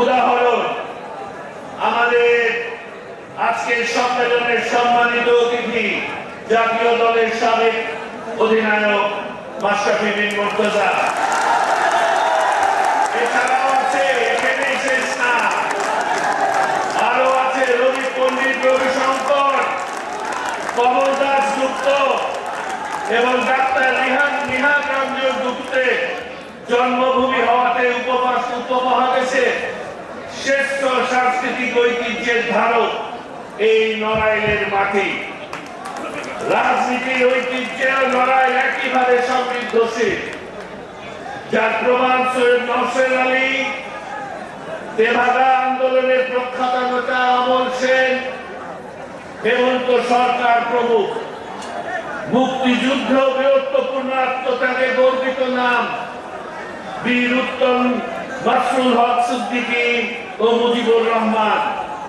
উদাহরণ, আমাদের আজকের সম্মেলনের সম্মানিত অতিথি, জাতীয় দলের সাবেক অধিনায়ক মাশরাফি বিন মুর্তজা। এছাড়াও আছে আরও আছে রবি পণ্ডিত রবি শঙ্কর কমল দাস গুপ্ত এবং ডাক্তার রিহান নিহান রঞ্জন গুপ্তের ঐতিহ্যের ধারক এই নড়াইলের মাটি। রাজনীতির ঐতিহ্যেও নড়াইল একইভাবে সমৃদ্ধশীল। যার প্রমাণ সৈয়দ নসর আলী, তেভাগা আন্দোলনের প্রখ্যাত নেতা অমল সেন, হেমন্ত সরকার প্রমুখ। মুক্তিযুদ্ধ বৃহত্তপূর্ণ আত্মত্যাগে গর্বিত নাম। বীর উত্তম মাসরুল হক সিদ্দিকী ও মুজিবুর রহমান।